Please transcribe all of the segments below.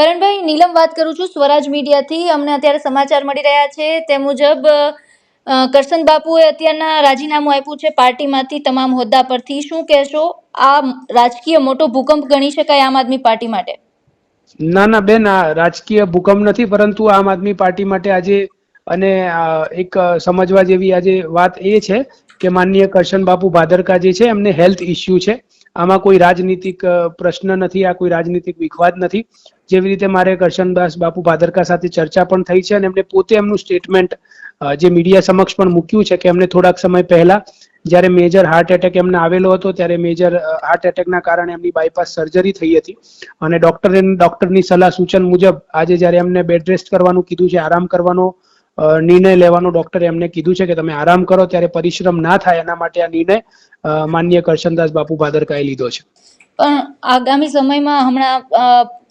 કરણભાઈ, નીલમ વાત કરું છું સ્વરાજ મીડિયાથી. અમને અત્યારે સમાચાર મળી રહ્યા છે. તે મુજબ કરશન બાપુએ અત્યારના રાજીનામું આપ્યું છે પાર્ટીમાંથી તમામ હોદ્દા પરથી. શું કહેશો? આ રાજકીય મોટો ભૂકંપ ગણી શકાય આમ આદમી પાર્ટી માટે? ના ના, બેન, આ રાજકીય ભૂકંપ નથી, પરંતુ આમ આદમી પાર્ટી માટે આજે અને એક સમજવા જેવી આજે વાત એ છે કે માનનીય કરશન બાપુ ભાદરકા જે છે, એમને હેલ્થ ઇસ્યુ છે. આમાં કોઈ રાજનીતિક પ્રશ્ન નથી, આ કોઈ રાજનીતિક વિખવાદ નથી. જેવી રીતે મારે કરશનદાસ બાપુ ભાદરકા સાથે ચર્ચા પણ થઈ છે અને એમને પોતે એમનું સ્ટેટમેન્ટ જે મીડિયા સમક્ષ પણ મૂક્યું છે કે એમને થોડાક સમય પહેલા જ્યારે મેજર હાર્ટ એટેક એમને આવેલો હતો, ત્યારે મેજર હાર્ટ એટેકના કારણે એમની બાયપાસ સર્જરી થઈ હતી. અને ડોક્ટરે ડોક્ટરની સલાહ સૂચન મુજબ આજે જ્યારે એમને બેડ રેસ્ટ કરવાનું કીધું છે, આરામ કરવાનો નિર્ણય લેવાનો ડોક્ટરે એમને કીધું છે કે તમે આરામ કરો ત્યારે પરિશ્રમ ના થાય એના માટે આ નિર્ણય માન્ય કરશનદાસ બાપુ ભાદરકાએ લીધો છે. પણ આગામી સમયમાં હમણાં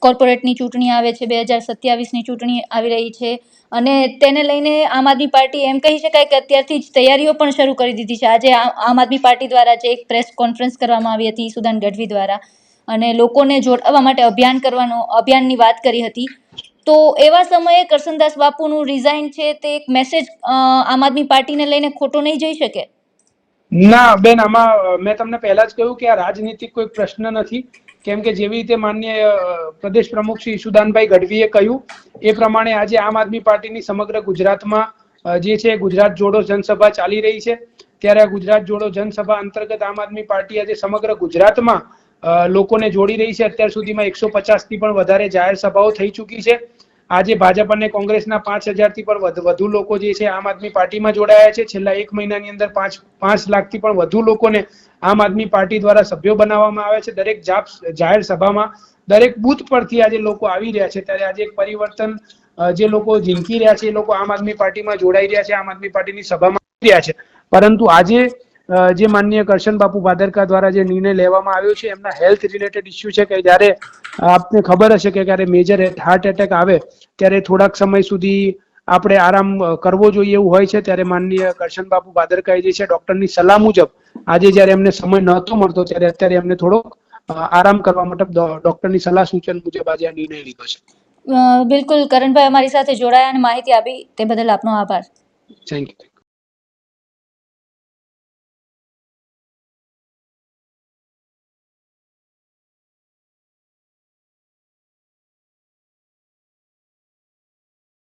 કોર્પોરેટની ચૂંટણી આવે છે, બે હજાર સત્યાવીસની ચૂંટણી આવી રહી છે અને તેને લઈને આમ આદમી પાર્ટી એમ કહી શકાય કે અત્યારથી જ તૈયારીઓ પણ શરૂ કરી દીધી છે. આજે આમ આદમી પાર્ટી દ્વારા જે એક પ્રેસ કોન્ફરન્સ કરવામાં આવી હતી સુદાન ગઢવી દ્વારા અને લોકોને જોડાવા માટે અભિયાન કરવાનો, અભિયાનની વાત કરી હતી. તો એવા સમયે કરશનદાસ બાપુનું રિઝાઇન છે તે એક મેસેજ આમ આદમી પાર્ટીને લઈને ખોટો નહીં જઈ શકે? ના, બેન, આમાં મેં તમને પહેલા જ કહ્યું કે આ રાજનીતિક કોઈ પ્રશ્ન નથી. કેમ કે જેવી રીતે માન્ય પ્રદેશ પ્રમુખ શ્રી સુદાનભાઈ ગઢવીએ કહ્યું, એ પ્રમાણે આજે આમ આદમી પાર્ટીની સમગ્ર ગુજરાતમાં જે છે ગુજરાત જોડો જનસભા ચાલી રહી છે. ત્યારે આ ગુજરાત જોડો જનસભા અંતર્ગત આમ આદમી પાર્ટી આજે સમગ્ર ગુજરાતમાં લોકોને જોડી રહી છે. અત્યાર સુધીમાં એકસો થી પણ વધારે જાહેર સભાઓ થઈ ચૂકી છે. આજે ભાજપ અને કોંગ્રેસના પાંચ હજારથી પણ વધુ લોકો જે છે આમ આદમી પાર્ટીમાં જોડાયા છે. છેલ્લા એક મહિનાની અંદર પાંચ પાંચ લાખથી પણ વધુ લોકોને આમ આદમી પાર્ટી દ્વારા સભ્યો બનાવવામાં આવ્યા છે. દરેક જાપ, જાહેર સભામાં દરેક બૂથ પરથી આજે લોકો આવી રહ્યા છે. ત્યારે આજે એક પરિવર્તન જે લોકો ઝીંકી રહ્યા છે એ લોકો આમ આદમી પાર્ટીમાં જોડાઈ રહ્યા છે, આમ આદમી પાર્ટીની સભામાં આવી રહ્યા છે. પરંતુ આજે જે માનનીય કરશન બાપુ ભાદરકા દ્વારા જે નિર્ણય લેવામાં આવ્યો છે એમના હેલ્થ રિલેટેડ ઇસ્યુ છે કે જ્યારે આપને ખબર હશે કે જ્યારે મેજર હાર્ટ એટેક આવે ત્યારે થોડાક સમય સુધી આપણે આરામ કરવો જોઈએ એવું હોય છે ત્યારે માનનીય કરશન બાપુ ભાદરકાએ જે છે ડોક્ટરની સલાહ મુજબ આજે જ્યારે એમને સમય નહોતો મળતો ત્યારે અત્યારે એમને થોડો આરામ કરવા માટે ડોક્ટરની સલાહ સૂચન મુજબ આજે આ નિર્ણય લીધો છે. બિલકુલ. કરણભાઈ અમારી સાથે જોડાયા અને માહિતી આપી તે બદલ આપનો આભાર. Thank you